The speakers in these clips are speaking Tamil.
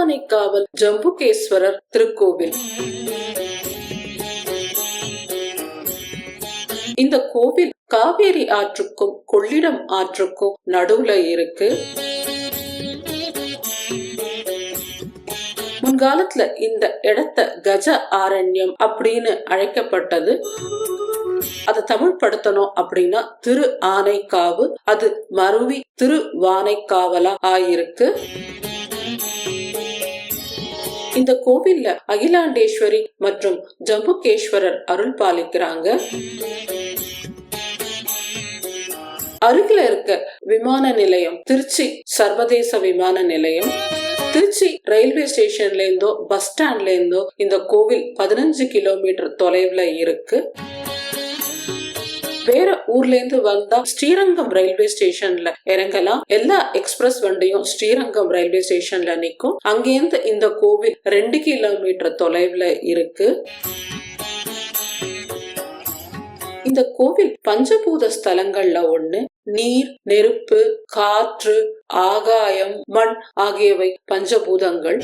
திருவானைக்காவல் ஜம்புகேஸ்வரர் திருக்கோவில். இந்த கோவில் காவேரி ஆற்றுக்கும் கொள்ளிடம் ஆற்றுக்கும் நடுவுல இருக்கு. முன்காலத்துல இந்த இடத்த கஜ ஆரண்யம் அப்படின்னு அழைக்கப்பட்டது. அதை தமிழ் படுத்தணும் அப்படின்னா திரு ஆனைக்காவு அது மருவி திரு வானைக்காவலா ஆயிருக்கு. இந்த கோவில்ல அகிலாண்டேஸ்வரி மற்றும் ஜம்புகேஸ்வரர் அருள் பாலிக்கிறாங்க. அருகில இருக்க விமான நிலையம் திருச்சி சர்வதேச விமான நிலையம். திருச்சி ரயில்வே ஸ்டேஷன்ல இருந்தோ பஸ் ஸ்டாண்ட்ல இருந்தோ இந்த கோவில் பதினஞ்சு கிலோமீட்டர் தொலைவுல இருக்கு. வேற ஊர்ல இருந்து வந்தா ஸ்ரீரங்கம் ரயில்வே ஸ்டேஷன்ல இறங்கலாம். எல்லா எக்ஸ்பிரஸ் வண்டியும் ஸ்ரீரங்கம் ரயில்வே ஸ்டேஷன்ல நிக்கும். அங்கேருந்து இந்த கோவில் ரெண்டு கிலோமீட்டர் தொலைவுல இருக்கு. இந்த கோவில் பஞ்சபூத ஸ்தலங்கள்ல ஒண்ணு. நீர் நெருப்பு காற்று ஆகாயம் மண் ஆகியவை பஞ்சபூதங்கள்.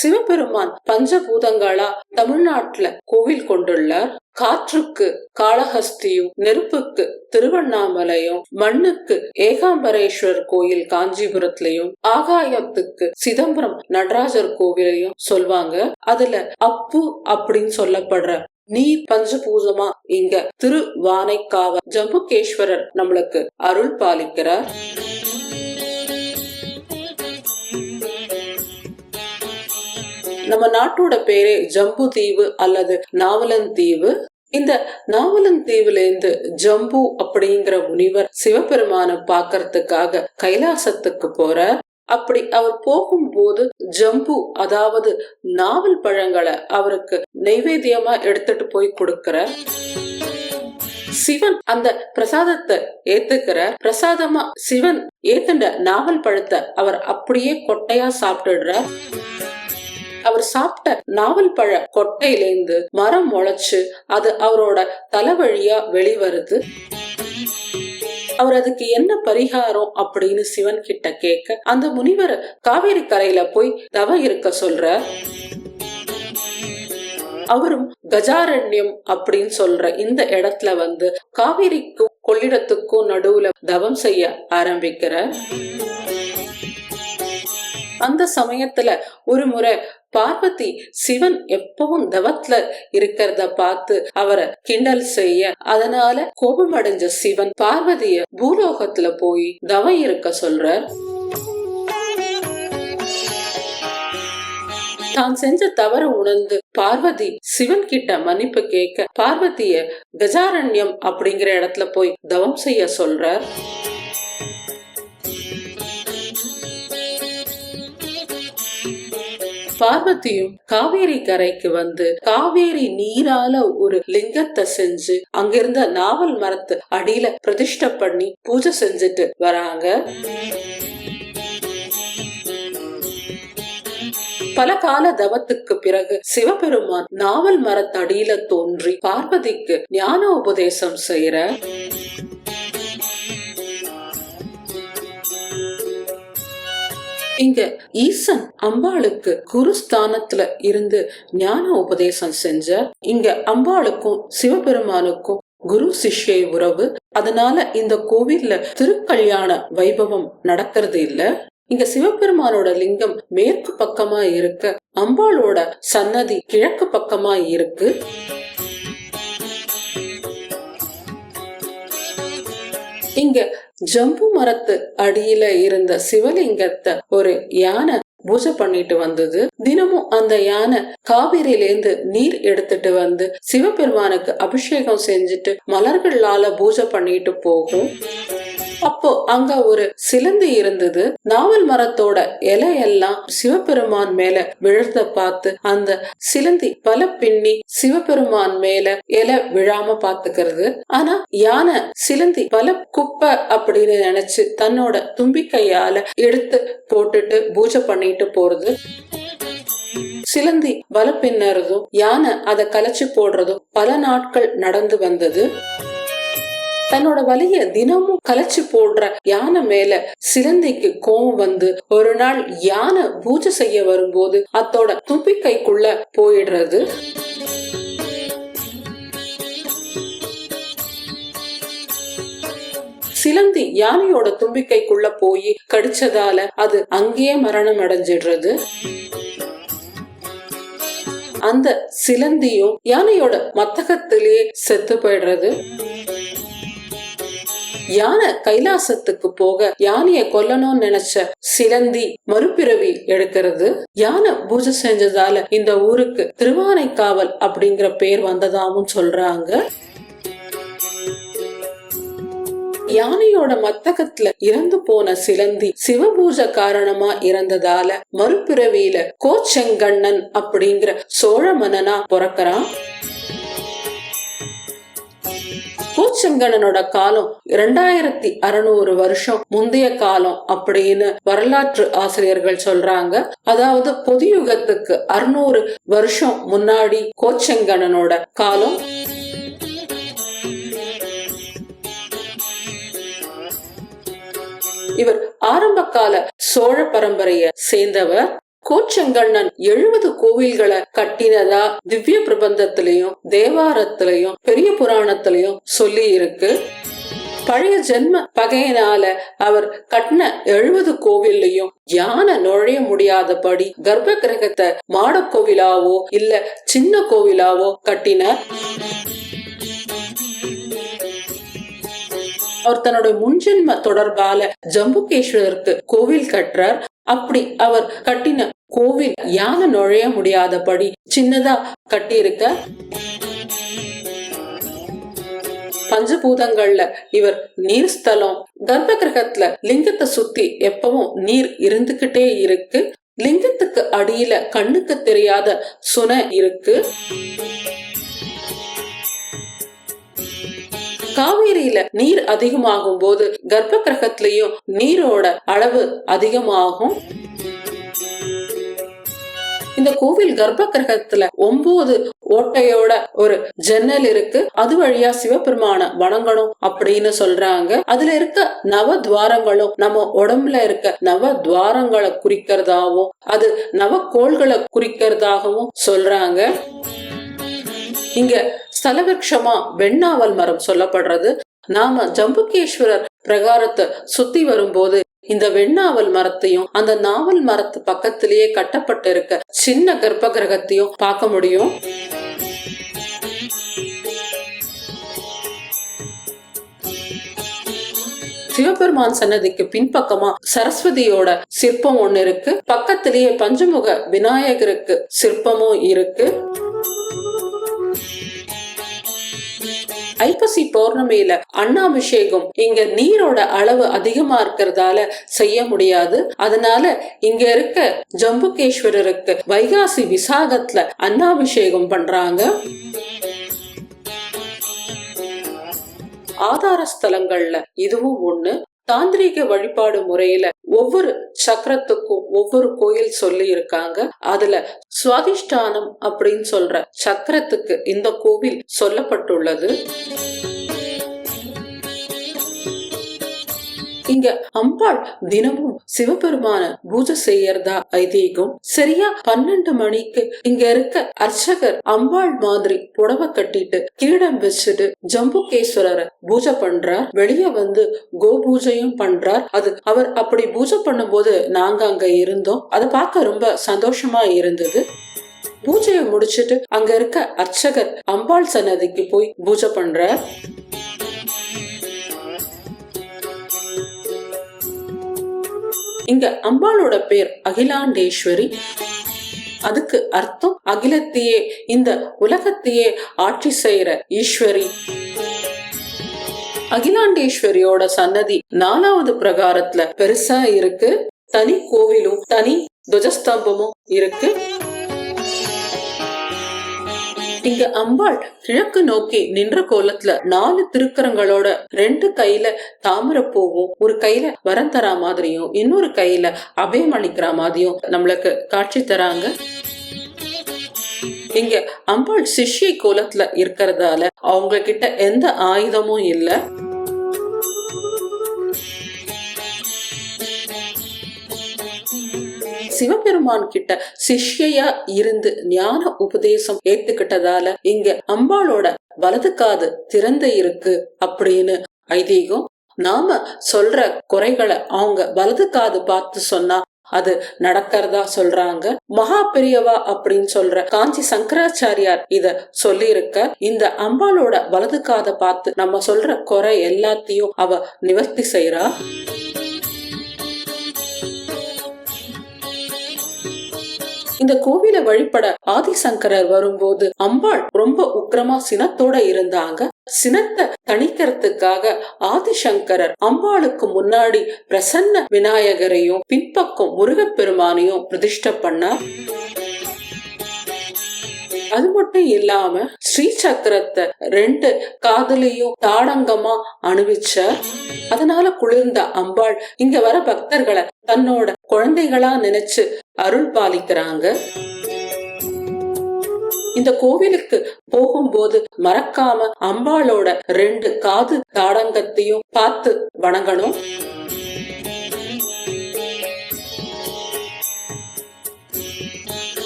சிவபெருமான் பஞ்சபூதங்களா தமிழ்நாட்டுல கோவில் கொண்டுள்ளார். காற்றுக்கு காளஹஸ்தியும் நெருப்புக்கு திருவண்ணாமலையும் மண்ணுக்கு ஏகாம்பரேஸ்வரர் கோயில் காஞ்சிபுரத்திலையும் ஆகாயத்துக்கு சிதம்பரம் நடராஜர் கோவிலையும் சொல்வாங்க. அதுல அப்பு அப்படின்னு சொல்லப்படுற நீர் பஞ்சபூதமா இங்க திரு வானைக்காவ ஜம்புகேஸ்வரர் நம்மளுக்கு அருள் பாலிக்கிறார். நம்ம நாட்டோட பேரே ஜம்பு தீவு அல்லது நாவலன் தீவு. இந்த நாவலன் தீவுல இருந்து ஜம்பு அப்படிங்கிற முனிவர் சிவபெருமான பாக்கிறதுக்காக கைலாசத்துக்கு போற அப்படி அவர் போகும்போது ஜம்பு அதாவது நாவல் பழங்களை அவருக்கு நைவேத்தியமா எடுத்துட்டு போய் கொடுக்கிற சிவன் அந்த பிரசாதத்தை ஏத்துக்கிற பிரசாதமா சிவன் ஏத்துண்ட நாவல் பழத்தை அவர் அப்படியே கொட்டையா சாப்பிட்டுடுற அவர் சாப்பிட்ட நாவல் பழ கொட்டையிலேந்து மரம் முளைச்சு அது அவரோட தலைவழியா வெளிவருது. அவர் அதுக்கு என்ன பரிகாரம் அப்படின்னு சிவன் கிட்ட கேட்க அந்த முனிவர் காவேரி கரையில போய் தவ இருக்க சொல்ற. அவரும் கஜாரண்யம் அப்படின்னு சொல்ற இந்த இடத்துல வந்து காவேரிக்கும் கொள்ளிடத்துக்கும் நடுவுல தவம் செய்ய ஆரம்பிக்கிற அந்த சமயத்துல ஒரு முறை பார்வதி சிவன் எப்பவும் தவத்துல இருக்கிறத பார்த்து அவரை கிண்டல் செய்ய அதனால கோபம் அடைஞ்ச சிவன் பார்வதிய பூலோகத்துல போய் தவம் இருக்க சொல்றார். தான் செஞ்ச தவறு உணர்ந்து பார்வதி சிவன் கிட்ட மன்னிப்பு கேட்க பார்வதிய கஜாரண்யம் அப்படிங்கிற இடத்துல போய் தவம் செய்ய சொல்றார். பார்வதியும் காவேரி கரைக்கு வந்து காவேரி நீரால ஒரு லிங்கத்தை செஞ்சு அங்கிருந்த நாவல் மரத்து அடியில பிரதிஷ்ட பண்ணி பூஜை செஞ்சுட்டு வராங்க. பல கால தவத்துக்கு பிறகு சிவபெருமான் நாவல் மரத்தடியில தோன்றி பார்வதிக்கு ஞான உபதேசம் செய்யற. இங்க ஈசன் அம்பாளுக்கு குருஸ்தானத்துல இருந்து ஞான உபதேசம் செஞ்ச இங்க அம்பாளுக்கும் சிவபெருமானுக்கும் குரு சிஷ்ய உறவு. அதனால இந்த கோவில்ல திருக்கல்யாண வைபவம் நடக்கிறது இல்ல. இங்க சிவபெருமானோட லிங்கம் மேற்கு பக்கமா இருக்க அம்பாளோட சன்னதி கிழக்கு பக்கமா இருக்கு. இங்க ஜம்பு மரத்து அடியில இருந்த சிவலிங்கத்தை ஒரு யானை பூஜை பண்ணிட்டு வந்தது. தினமும் அந்த யானை காவிரியிலேருந்து நீர் எடுத்துட்டு வந்து சிவபெருமானுக்கு அபிஷேகம் செஞ்சுட்டு மலர்களால பூஜை பண்ணிட்டு போகும். அப்போ அங்க ஒரு சிலந்தி இருந்தது. நாவல் மரத்தோட இலையெல்லாம் சிவபெருமான் மேல விழுறத பார்த்து அந்த சிலந்தி பல பின்னி சிவபெருமான் மேல இலை விழாம பாத்துக்கிறது ஆனா யானை சிலந்தி பல குப்பை அப்படின்னு நினைச்சு தன்னோட தும்பிக்கையால எடுத்து போட்டுட்டு பூஜை பண்ணிட்டு போறது. சிலந்தி வல பின்னறதும் யானை அதை கலைச்சு போடுறதும் பல நாட்கள் நடந்து வந்தது. தன்னோட வலிய தினமும் கலைச்சு போடுற யானை மேல சிலந்திக்கு கோவம் வந்து ஒரு நாள் யானை பூஜை செய்ய வரும்போது அத்தோட தும்பிக்கைக்குள்ள போயிடுறது. சிலந்தி யானையோட தும்பிக்கைக்குள்ள போய் கடிச்சதால அது அங்கேயே மரணம் அடைஞ்சிடுறது. அந்த சிலந்தியும் யானையோட மத்தகத்திலேயே செத்து போயிடுறது. யானை கைலாசத்துக்கு போக யானைய கொல்லணும்னு நினைச்ச சிலந்தி மறுபிறவி எடுக்கிறது. யானை பூஜை செஞ்சதால இந்த ஊருக்கு திருவானைக்காவல் அப்படிங்கிற பேர் வந்ததாவும் சொல்றாங்க. யானையோட மத்தகத்துல இறந்து போன சிலந்தி சிவபூஜை காரணமா இறந்ததால மறுபிறவியில கோச்செங்கண்ணன் அப்படிங்கிற சோழ மன்னனா பிறக்கிறான். கோச்செங்கண்ணனோட காலம் இரண்டாயிரத்தி அறுநூறு வருஷம் முந்தைய காலம் அப்படின்னு வரலாற்று ஆசிரியர்கள் சொல்றாங்க. அதாவது பொதுயுகத்துக்கு அறுநூறு வருஷம் முன்னாடி கோச்சங்கணனோட காலம். இவர் ஆரம்ப கால சோழ பரம்பரைய சேர்ந்தவர். கோச்சங்கண்ணன் எழுபது கோவில்களை கட்டினதா திவ்ய பிரபந்தத்திலையும் தேவாரத்திலையும் பெரிய புராணத்திலையும் சொல்லி இருக்கு. பழைய ஜென்ம பகையினால அவர் கட்டின எழுபது கோவில்லையும் யானை நுழைய முடியாதபடி கர்ப்ப கிரகத்தை மாட கோவிலாவோ இல்ல சின்ன கோவிலாவோ கட்டினார். அவர் தன்னுடைய முன்ஜென்ம தொடர்பால ஜம்புகேஸ்வரருக்கு கோவில் கட்டுறார். அப்படி அவர் கட்டின கோவில் யானை நுழைய முடியாதபடி சின்னதா கட்டியிருக்க பஞ்சபூதங்கள்ல இவர் நீர் ஸ்தலம் கர்ப்ப கிரகத்துல லிங்கத்தை சுத்தி எப்பவும் நீர் இருந்துகிட்டே இருக்கு. லிங்கத்துக்கு அடியில கண்ணுக்கு தெரியாத சுனை இருக்கு. காவேரியில நீர் அதிகமாகும் போது கர்ப்ப கிரகத்திலையும் நீரோட அளவு அதிகமாகும். இந்த கோவில் கர்ப்ப கிரகத்துல ஒன்பது ஓட்டையோட ஒரு ஜன்னல் இருக்கு. அது வழியா சிவபெருமான வணங்கணும் அப்படின்னு சொல்றாங்க. அதுல இருக்க நவ துவாரங்களும் நம்ம உடம்புல இருக்க நவ துவாரங்களை குறிக்கிறதாவும் அது நவ கோள்களை குறிக்கிறதாகவும் சொல்றாங்க. இங்க ஸ்தலவிருஷமா வெண்ணாவல் மரம் சொல்லப்படுறது. நாம ஜம்புகேஸ்வரர் பிரகாரத்தை சுத்தி வரும்போது இந்த வெண்ணாவல் மரத்தையும் அந்த நாவல் மரத்து பக்கத்திலேயே கட்டப்பட்டு இருக்க சின்ன கர்ப்ப கிரகத்தையும் பார்க்க முடியும். சிவபெருமான் சன்னதிக்கு பின்பக்கமா சரஸ்வதியோட சிற்பம் ஒண்ணு இருக்கு. பக்கத்திலேயே பஞ்சமுக விநாயகருக்கு சிற்பமும் இருக்கு. ஐப்பசி பௌர்ணமியில அண்ணாபிஷேகம் இங்க நீரோட அளவு அதிகமா இருக்கிறதால செய்ய முடியாது. அதனால இங்க இருக்க ஜம்புகேஸ்வரருக்கு வைகாசி விசாகத்துல அண்ணாபிஷேகம் பண்றாங்க. ஆதார ஸ்தலங்கள்ல இதுவும் ஒண்ணு. தாந்திரீக வழிபாடு முறையில ஒவ்வொரு சக்கரத்துக்கும் ஒவ்வொரு கோயில் சொல்லி இருக்காங்க அதுல சுவாதிஷ்டானம் அப்படின்னு சொல்ற சக்கரத்துக்கு இந்த கோவில் சொல்லப்பட்டுள்ளது. இங்க அம்பாள் தினமும் சிவபெருமான பூஜை செய்யறதா ஐதீகம். சரியா பன்னெண்டு மணிக்கு இங்க இருக்க அர்ச்சகர் அம்பாள் மாதிரி புடவை கட்டிட்டு கிரீடம் வச்சுட்டு ஜம்புகேஸ்வரரை பூஜை பண்றார். வெளியே வந்து கோ பூஜையும் பண்றார். அது அவர் அப்படி பூஜை பண்ணும்போது நாங்க அங்க இருந்தோம். அதை பார்க்க ரொம்ப சந்தோஷமா இருந்தது. பூஜையை முடிச்சிட்டு அங்க இருக்க அர்ச்சகர் அம்பாள் சன்னதிக்கு போய் பூஜை பண்றார். இங்க அம்பாளோட பேர் அகிலாண்டேஸ்வரி. அதுக்கு அர்த்தம் அகிலத்தையே இந்த உலகத்தையே ஆட்சி செய்யற ஈஸ்வரி. அகிலாண்டேஸ்வரியோட சன்னதி நாலாவது பிரகாரத்துல பெருசா இருக்கு. தனி கோவிலும் தனி துவஜஸ்தம்பமும் இருக்கு. இங்க அம்பாள் கிழக்கு நோக்கி நின்ற கோலத்துல நாலு திருக்கரங்களோட ரெண்டு கையில தாமரப்பூவும் ஒரு கையில வரம் தரா மாதிரியும் இன்னொரு கையில அபயம் அளிக்கிற மாதிரியும் நம்மளுக்கு காட்சி தராங்க. இங்க அம்பாள் சிஷ்ய கோலத்துல இருக்கிறதால அவங்க கிட்ட எந்த ஆயுதமும் இல்ல. சிவபெருமான் கிட்ட சிஷ்யா இருந்து ஞான உபதேசம் ஏத்துக்கிட்டதால இங்க அம்பாளோட வலது காது திறந்து இருக்கு அப்படின்னு ஐதீகம். நாம சொல்ற குறைகளை அவங்க வலது காது பார்த்து சொன்னா அது நடக்கிறதா சொல்றாங்க. மகா பெரியவா அப்படின்னு சொல்ற காஞ்சி சங்கராச்சாரியார் இத சொல்லியிருக்க இந்த அம்பாளோட வலது காதை பார்த்து நம்ம சொல்ற குறை எல்லாத்தையும் அவ நிவர்த்தி செய்யறா இந்த கோவிலை வழிபட ஆதிசங்கரர் வரும்போது அம்பாள் ரொம்ப உக்கிரமா சினத்தோட இருந்தாங்க. சினத்தை தணிக்கிறதுக்காக ஆதிசங்கரர் அம்பாளுக்கு முன்னாடி பிரசன்ன விநாயகரையும் பின்பக்கம் முருகப்பெருமானையும் பிரதிஷ்ட பண்ணார். அது மட்டும் இல்லாம ஸ்ரீ சக்கரத்தை ரெண்டு காதலையும் தாடங்கமா அணிவிச்ச அதனால குளிர்ந்த அம்பாள் இங்க வர பக்தர்களை தன்னோட குழந்தைகளா நினைச்சு அருள் பாலிக்கிறாங்க இந்த கோவிலுக்கு போகும்போது மறக்காம அம்பாளோட ரெண்டு காது தாடங்கத்தையும் பார்த்து வணங்கணும்.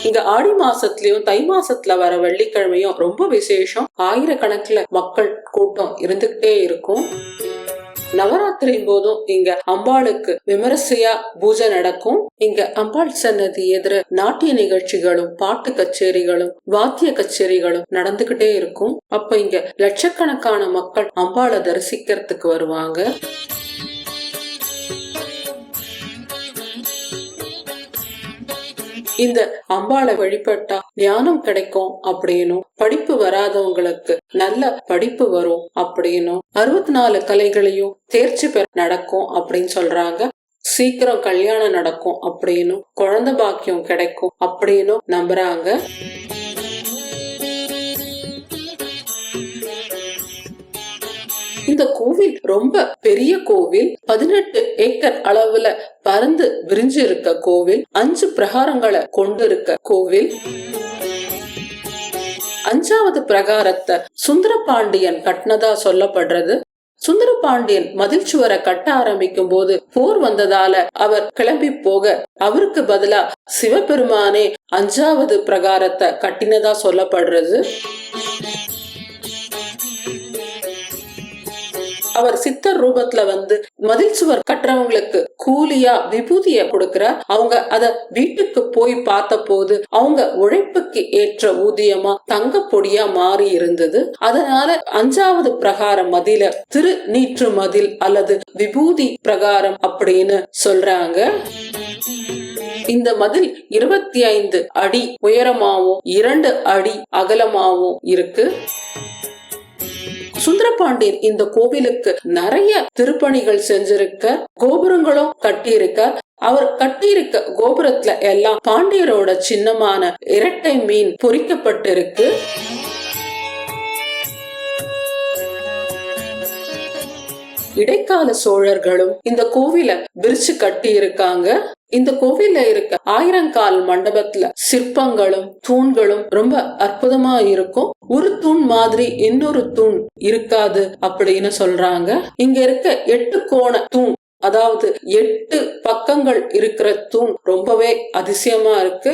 இங்க ஆடி மாசத்துலயும் தை மாசத்துல வர வெள்ளிக்கிழமையும் ரொம்ப விசேஷம். ஆயிரக்கணக்கில் மக்கள் கூட்டம் இருந்துகிட்டே இருக்கும். நவராத்திரி போதும் இங்க அம்பாளுக்கு விமரிசையா பூஜை நடக்கும். இங்க அம்பாள் சன்னதி எதிர நாட்டிய நிகழ்ச்சிகளும் பாட்டு கச்சேரிகளும் வாத்திய கச்சேரிகளும் நடந்துகிட்டே இருக்கும். அப்ப இங்க லட்சக்கணக்கான மக்கள் அம்பாளை தரிசிக்கிறதுக்கு வருவாங்க. இந்த அம்பாளை வழிபட்டா ஞானம் கிடைக்கும் அப்படின்னும். படிப்பு வராதவங்களுக்கு நல்ல படிப்பு வரும் அப்படின்னும். அறுபத்தி நாலு கலைகளையும் தேர்ச்சி பெற நடக்கும் அப்படின்னு சொல்றாங்க. சீக்கிரம் கல்யாணம் நடக்கும் அப்படின்னும். குழந்தை பாக்கியம் கிடைக்கும் அப்படின்னும் நம்புறாங்க. இந்த கோவில் ரொம்ப பெரிய கோவில். பதினெட்டு ஏக்கர் அளவுல பறந்து விரிஞ்சு இருக்க கோவில். அஞ்சு பிரகாரங்களை கொண்டிருக்க கோவில். அஞ்சாவது பிரகாரத்தை சுந்தரபாண்டியன் கட்டினதா சொல்லப்படுறது. சுந்தரபாண்டியன் மதில் சுவரை கட்ட ஆரம்பிக்கும் போது போர் வந்ததால அவர் கிளம்பி போக அவருக்கு பதிலா சிவபெருமானே அஞ்சாவது பிரகாரத்தை கட்டினதா சொல்லப்படுறது. அவர் சித்தர் ரூபத்துல வந்து மதில் சுவர் கட்டுறவங்களுக்கு கூலியா விபூதிய கொடுக்கிறார். அவங்க அத வீட்டுக்கு போய் பார்த்த போது அவங்க உழைப்புக்கு ஏற்ற ஊதியமா தங்க பொடியா மாறி இருந்தது. அதனால அஞ்சாவது பிரகாரம் மதில திரு நீற்று மதில் அல்லது விபூதி பிரகாரம் அப்படின்னு சொல்றாங்க. இந்த மதில் இருபத்தி ஐந்து அடி உயரமாவும் இரண்டு அடி அகலமாவும் இருக்கு. சுந்தரபாண்டியன் இந்த கோவிலுக்கு நிறைய திருப்பணிகள் செஞ்சிருக்க கோபுரங்களும் கட்டியிருக்க அவர் கட்டியிருக்க கோபுரத்துல எல்லாம் பாண்டியரோட சின்னமான இரட்டை மீன் பொறிக்கப்பட்டிருக்கு. இடைக்கால சோழர்களும் இந்த கோவில விரிச்சு கட்டி இருக்காங்க இந்த கோவில்ல இருக்க ஆயிரங்கால் மண்டபத்துல சிற்பங்களும் தூண்களும் ரொம்ப அற்புதமா இருக்கும். ஒரு தூண் மாதிரி இன்னொரு தூண் இருக்காது அப்படின்னு சொல்றாங்க. இங்க இருக்க எட்டு கோண தூண் அதாவது எட்டு பக்கங்கள் இருக்கிற தூண் ரொம்பவே அதிசயமா இருக்கு.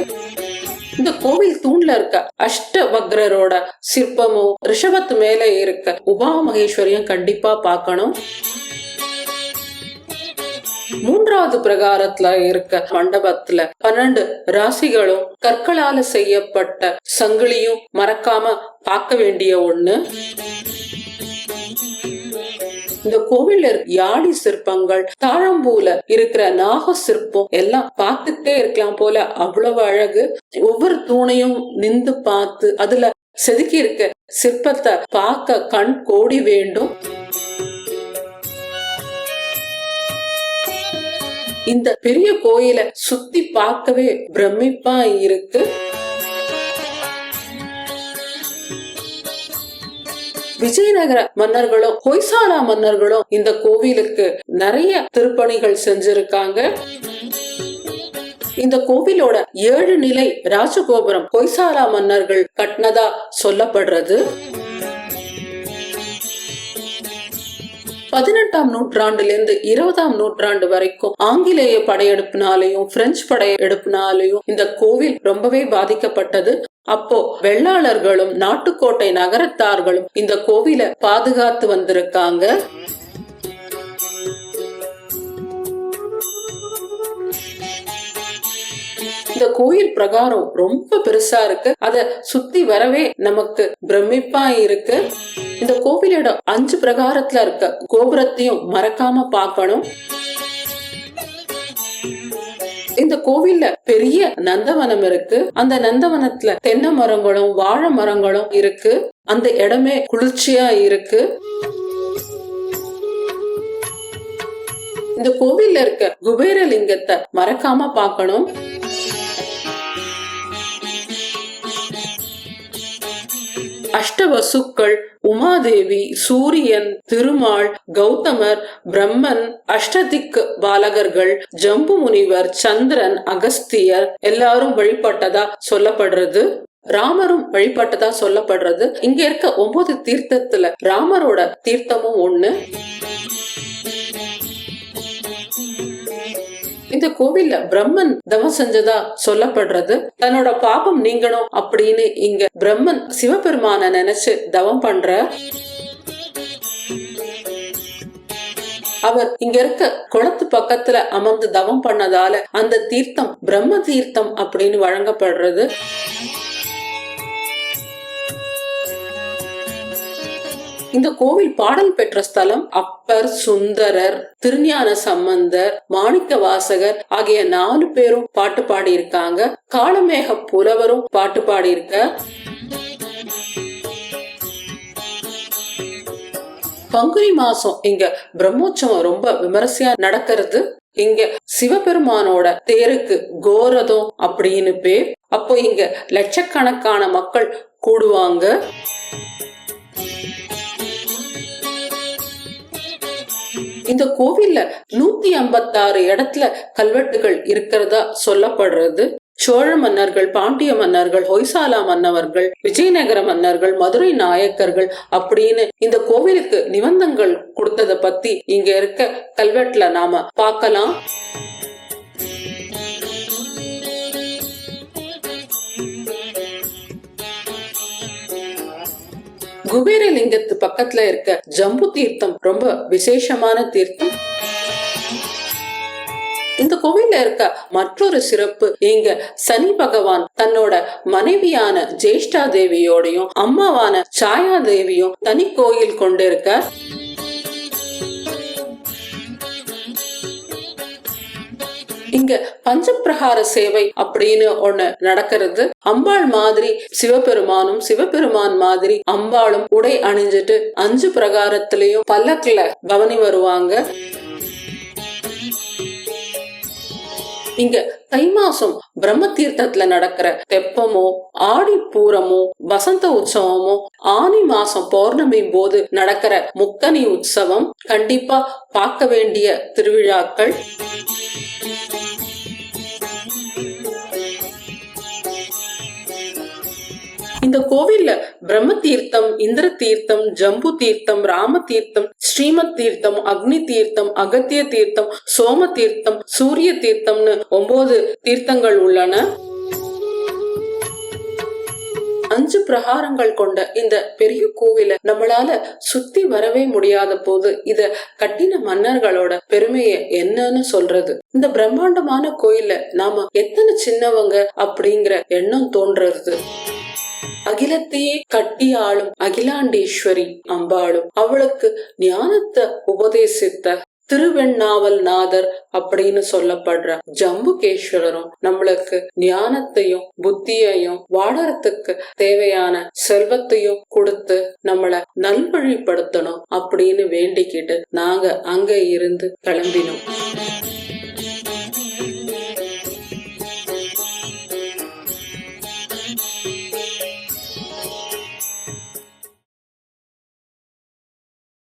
இந்த கோவில் தூண்ல இருக்க அஷ்டவக்ரரோட சிற்பமும் ரிஷபத்து மேல இருக்க உபா மகேஸ்வரியும் கண்டிப்பா பார்க்கணும். மூன்றாவது பிரகாரத்துல இருக்க மண்டபத்துல பன்னெண்டு ராசிகளும் கற்களால செய்யப்பட்ட சங்கிலியும் மறக்காம பார்க்க வேண்டிய ஒண்ணு. இந்த கோவில்ல யாழி சிற்பங்கள் தாழம்பூல இருக்கிற நாக சிற்பம் எல்லாம் பார்த்துட்டே இருக்கலாம் போல அவ்வளவு அழகு. ஒவ்வொரு தூணையும் நின்று பார்த்து அதுல செதுக்கி இருக்க சிற்பத்தை பார்க்க கண் கோடி வேண்டும். இந்த பெரிய கோயில சுத்தி பார்க்கவே பிரமிப்பா இருக்கு. விஜயநகர மன்னர்களும் ஹொய்சாலா மன்னர்களும் இந்த கோவிலுக்கு நிறைய திருப்பணிகள் செஞ்சிருக்காங்க. இந்த கோவிலோட ஏழு நிலை ராஜகோபுரம் ஹொய்சாலா மன்னர்கள் கட்டினதா சொல்லப்படுறது. பதினெட்டாம் நூற்றாண்டுல இருந்து இருபதாம் நூற்றாண்டு வரைக்கும் ஆங்கிலேய படையெடுப்பினாலையும் பிரெஞ்சு படையெடுப்பினாலையும் இந்த கோவில் ரொம்பவே பாதிக்கப்பட்டது. அப்போ வெள்ளாளர்களும் நாட்டுக்கோட்டை நகரத்தார்களும் இந்த கோவிலை பாதுகாத்து வந்திருக்காங்க. இந்த கோயில் பிரகாரம் ரொம்ப பெருசா இருக்கு. அத சுத்தி வரவே நமக்கு பிரமிப்பா இருக்கு. இந்த கோவிலோட அஞ்சு பிரகாரத்துல இருக்க கோபுரத்தையும் மறக்காம பார்க்கணும். இந்த கோவில்ல பெரிய நந்தவனம் இருக்கு. அந்த நந்தவனத்துல தென்னை மரங்களும் வாழை மரங்களும் இருக்கு. அந்த இடமே குளிர்ச்சியா இருக்கு. இந்த கோவில்ல இருக்க குபேரலிங்கத்தை மறக்காம பார்க்கணும். அஷ்டவசுக்கள் உமாதேவி சூரியன் திருமால் கௌதமர் பிரம்மன் அஷ்டதிக் பாலகர்கள் ஜம்பு முனிவர் சந்திரன் அகஸ்தியர் எல்லாரும் வழிபட்டதா சொல்லப்படுறது? ராமரும் வழிபட்டதா சொல்லப்படுறது? இங்க இருக்க ஒன்பது தீர்த்தத்துல ராமரோட தீர்த்தமும் ஒண்ணு. இந்த கோவில்ல பிரம்மன் தவம் செஞ்சதா சொல்லப்படுறது? தன்னோட பாபம் நீங்கணும் அப்படின்னு இங்க பிரம்மன் சிவபெருமான நினைச்சு தவம் பண்ற அவர் இங்க இருக்க குளத்து பக்கத்துல அமர்ந்து தவம் பண்ணதால அந்த தீர்த்தம் பிரம்ம தீர்த்தம் அப்படின்னு வழங்கப்படுறது. இந்த கோவில் பாடல் பெற்ற ஸ்தலம் அப்பர் சுந்தரர் திருஞான சம்பந்தர் மாணிக்க வாசகர் ஆகிய நாலு பேரும் பாட்டு பாடியிருக்காங்க. காளமேக புலவரும் பாட்டு பாடியிருக்க. பங்குனி மாசம் இங்க பிரம்மோற்சவம் ரொம்ப விமரிசையா நடக்கிறது. இங்க சிவபெருமானோட தேருக்கு கோரதம் அப்படின்னு பேர். அப்போ இங்க லட்சக்கணக்கான மக்கள் கூடுவாங்க. இந்த கோவில்ல நூத்தி ஐம்பத்தாறு இடத்துல கல்வெட்டுகள் இருக்கிறதா சொல்லப்படுறது. சோழ மன்னர்கள் பாண்டிய மன்னர்கள் ஹொய்சாலா மன்னவர்கள் விஜயநகர மன்னர்கள் மதுரை நாயக்கர்கள் அப்படின்னு இந்த கோவிலுக்கு நிபந்தங்கள் கொடுத்ததை பத்தி இங்க இருக்க கல்வெட்டுல நாம பார்க்கலாம். குபேரலிங்கத்து பக்கத்துல இருக்க ஜம்பு தீர்த்தம் ரொம்ப விசேஷமான தீர்த்தம். இந்த கோவில்ல இருக்க மற்றொரு சிறப்பு இங்க சனி பகவான் தன்னோட மனைவியான ஜேஷ்டா தேவியோடையும் அம்மாவான சாயா தேவியும் தனி கோயில் கொண்டிருக்க இங்க பஞ்சப்பிரகார சேவை அப்படின்னு ஒண்ணு நடக்கிறது. அம்பாள் மாதிரி சிவபெருமானும் சிவபெருமான் மாதிரி அம்பாளும் உடை அணிஞ்சிட்டு அஞ்சு பிரகாரத்திலையும் பல்லக்குல கவனி வருவாங்க. இங்க தை மாசம் பிரம்ம தீர்த்தத்துல நடக்கிற தெப்பமோ ஆடி பூரமோ வசந்த உற்சவமோ ஆனி மாசம் பௌர்ணமி போது நடக்கிற முக்கனி உற்சவம் கண்டிப்பா பார்க்க வேண்டிய திருவிழாக்கள். இந்த கோவில்ல பிரம்ம தீர்த்தம் இந்திர தீர்த்தம் ஜம்பு தீர்த்தம் ராம தீர்த்தம் ஸ்ரீமத் தீர்த்தம் அக்னி தீர்த்தம் அகத்திய தீர்த்தம் சோம தீர்த்தம் சூரிய தீர்த்தம்னு ஒன்பது தீர்த்தங்கள் உள்ளன. அஞ்சு பிரகாரங்கள் கொண்ட இந்த பெரிய கோவில நம்மளால சுத்தி வரவே முடியாத போது இத கட்டின மன்னர்களோட பெருமைய என்னன்னு சொல்றது. இந்த பிரம்மாண்டமான கோயில நாம எத்தனை சின்னவங்க அப்படிங்கிற எண்ணம் தோன்றது. அகிலத்தையே கட்டி ஆளும் அகிலாண்டேஸ்வரி அம்பாளும். அவளுக்கு ஞானத்தை உபதேசித்த திருவெண்ணாவல் நாதர் அப்படின்னு சொல்லப்படுற ஜம்புகேஸ்வரரும் நம்மளுக்கு ஞானத்தையும் புத்தியையும் வாழறதுக்கு தேவையான செல்வத்தையும் கொடுத்து நம்மள நல்வழிப்படுத்தணும் அப்படின்னு வேண்டிக்கிட்டு நாங்க அங்க இருந்து கிளம்பினோம்.